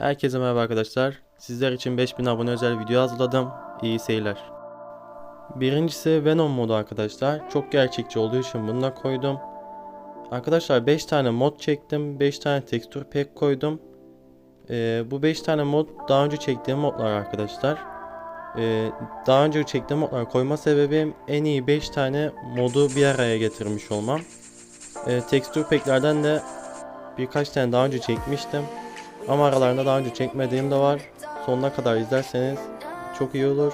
Herkese merhaba arkadaşlar. Sizler için 5000 abone özel video hazırladım. İyi seyirler. Birincisi Venom modu arkadaşlar. Çok gerçekçi olduğu için bunu da koydum. Arkadaşlar 5 tane mod çektim. 5 tane tekstür pack koydum. Ee, bu 5 tane mod daha önce çektiğim modlar arkadaşlar. Ee, daha önce çektiğim modları koyma sebebim en iyi 5 tane modu bir araya getirmiş olmam. Ee, tekstür packlerden de birkaç tane daha önce çekmiştim. Ama aralarında daha önce çekmediğim de var. Sonuna kadar izlerseniz çok iyi olur.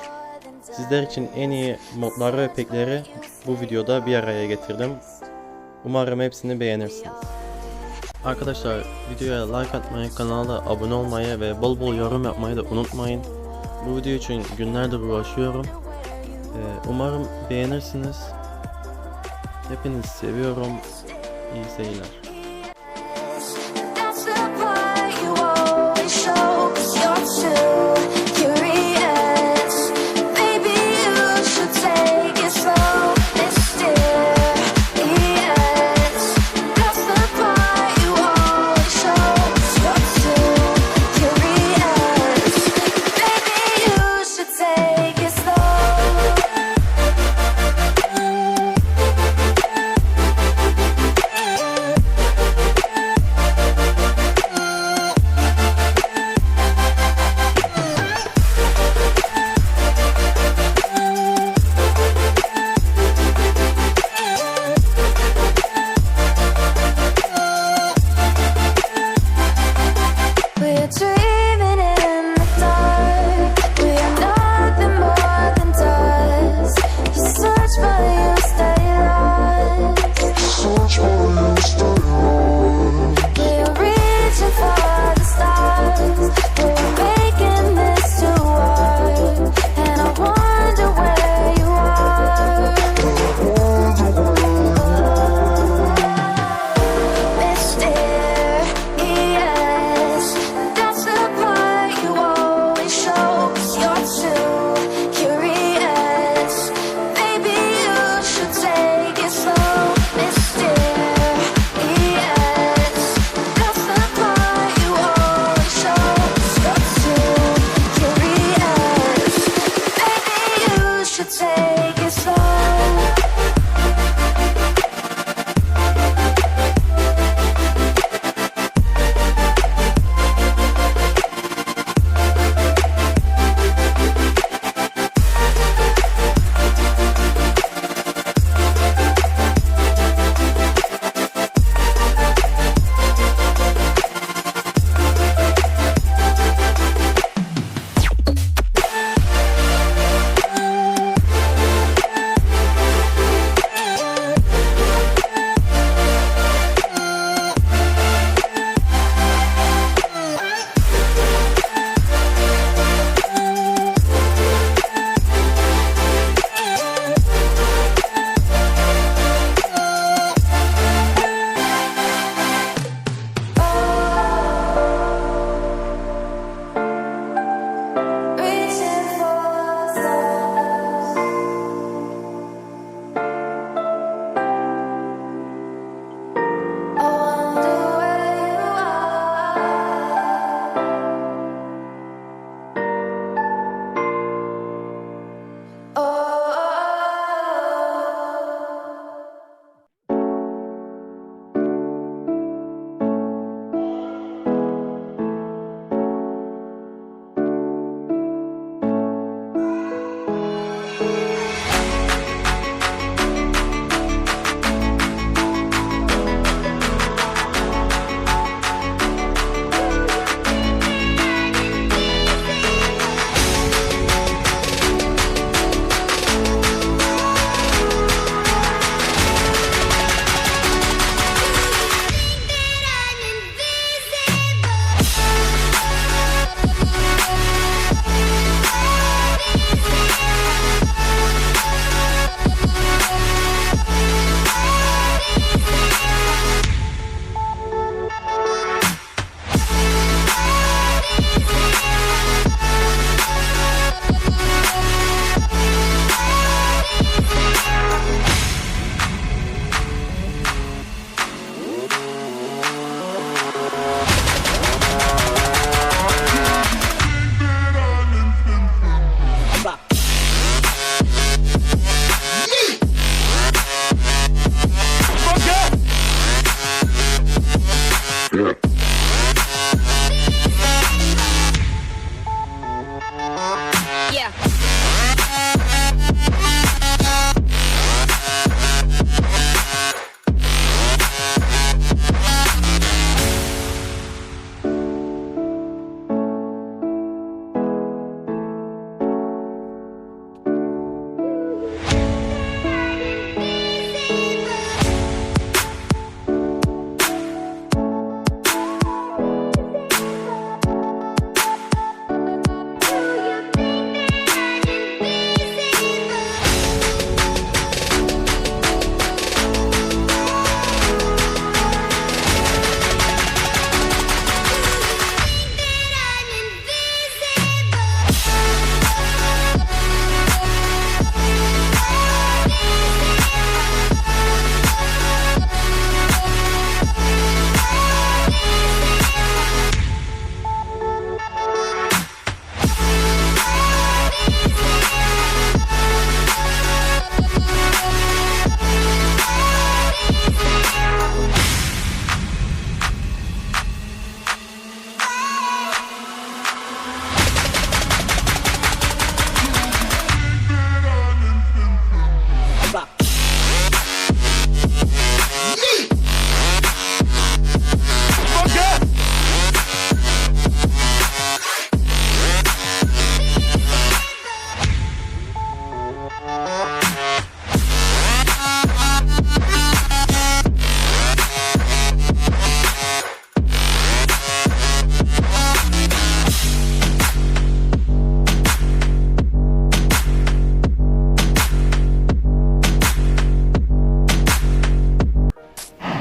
Sizler için en iyi modları ve pekleri bu videoda bir araya getirdim. Umarım hepsini beğenirsiniz. Arkadaşlar videoya like atmayı, kanala abone olmayı ve bol bol yorum yapmayı da unutmayın. Bu video için günlerdir uğraşıyorum. Ee, umarım beğenirsiniz. Hepinizi seviyorum. İyi seyirler.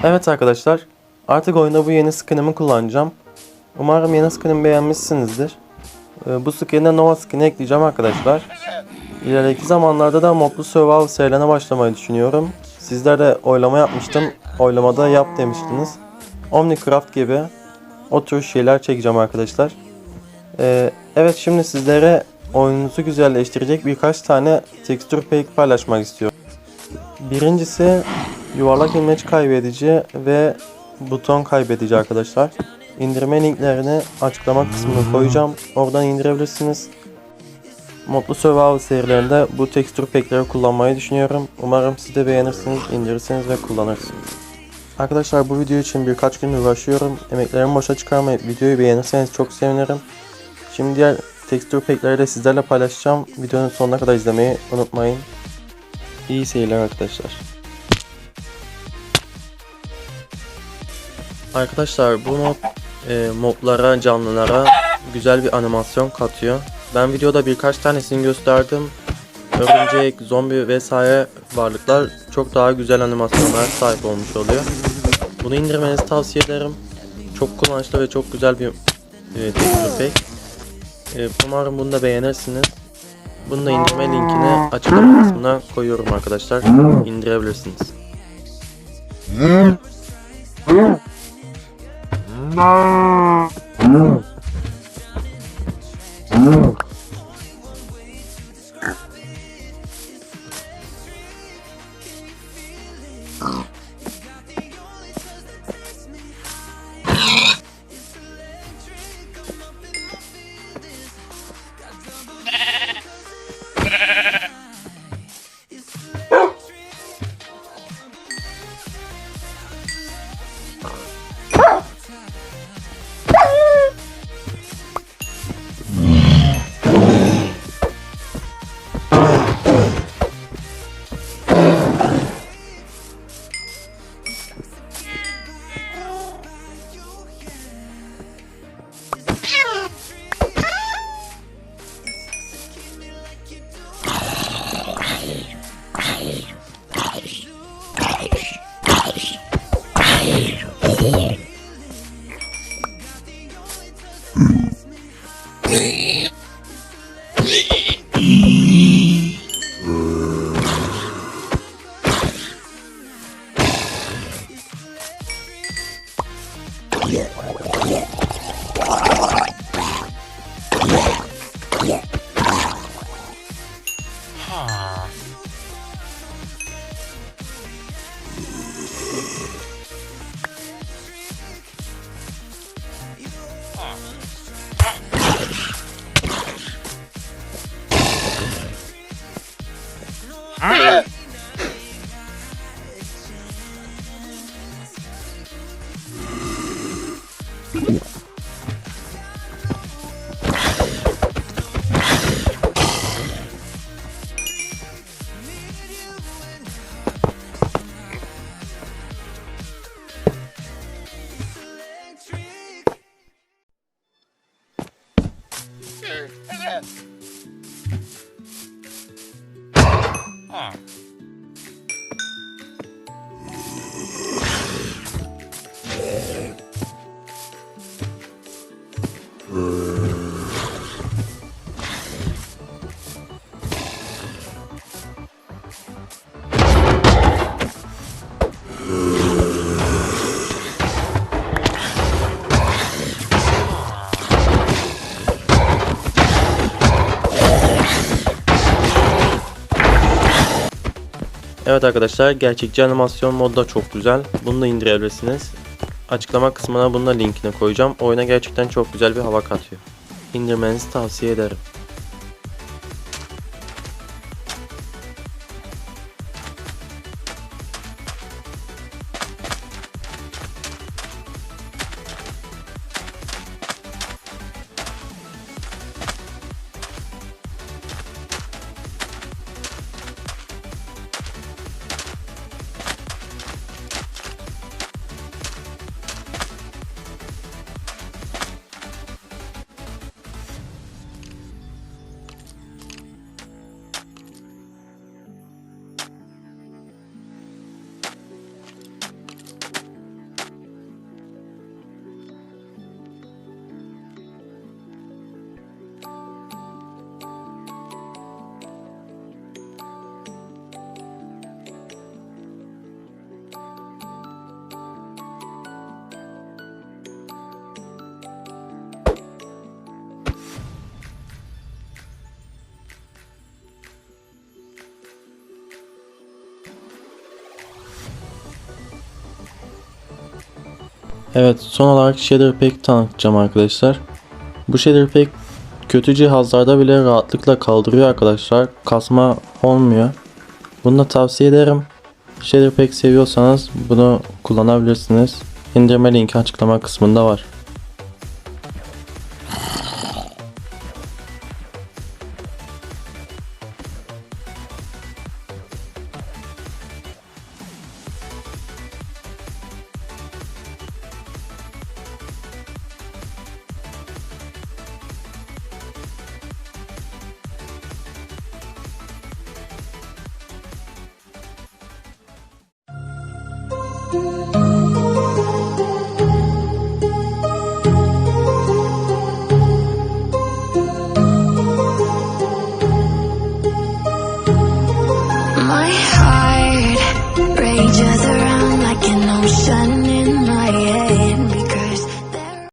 Evet arkadaşlar, artık oyunda bu yeni skinimi kullanacağım. Umarım yeni skinimi beğenmişsinizdir. Ee, Bu skin'e Nova skin'i ekleyeceğim arkadaşlar. İleriki zamanlarda da modlu survival serilerine başlamayı düşünüyorum. Sizler de oylama yapmıştım. Oylamada yap demiştiniz. Omnicraft gibi o tür şeyler çekeceğim arkadaşlar. Ee, evet şimdi sizlere oyununuzu güzelleştirecek birkaç tane texture pack paylaşmak istiyorum. Birincisi yuvarlak imleç kaybedici ve buton kaybedici arkadaşlar. İndirme linklerini açıklama kısmına koyacağım. Oradan indirebilirsiniz. Modlu Survival serilerinde bu tekstür pack'leri kullanmayı düşünüyorum. Umarım siz de beğenirsiniz, indirirsiniz ve kullanırsınız. Arkadaşlar bu video için birkaç gün uğraşıyorum. Emeklerimi boşa çıkarmayıp videoyu beğenirseniz çok sevinirim. Şimdi diğer tekstür pack'leri de sizlerle paylaşacağım. Videonun sonuna kadar izlemeyi unutmayın. İyi seyirler arkadaşlar. Arkadaşlar bu mod e, moblara, canlılara güzel bir animasyon katıyor. Ben videoda birkaç tanesini gösterdim. Örümcek, zombi vesaire varlıklar çok daha güzel animasyonlara sahip olmuş oluyor. Bunu indirmenizi tavsiye ederim. Çok kullanışlı ve çok güzel bir e, pack. E, umarım bunu da beğenirsiniz. Bunu da indirme linkini açıklama kısmına koyuyorum arkadaşlar. İndirebilirsiniz. right. Yeah. Evet arkadaşlar gerçekçi animasyon modu da çok güzel. Bunu da indirebilirsiniz. Açıklama kısmına bunun da linkini koyacağım. Oyuna gerçekten çok güzel bir hava katıyor. İndirmenizi tavsiye ederim. Evet son olarak Shader Pack tanıtacağım arkadaşlar. Bu Shader Pack kötü cihazlarda bile rahatlıkla kaldırıyor arkadaşlar. Kasma olmuyor. Bunu da tavsiye ederim. Shader Pack seviyorsanız bunu kullanabilirsiniz. İndirme linki açıklama kısmında var.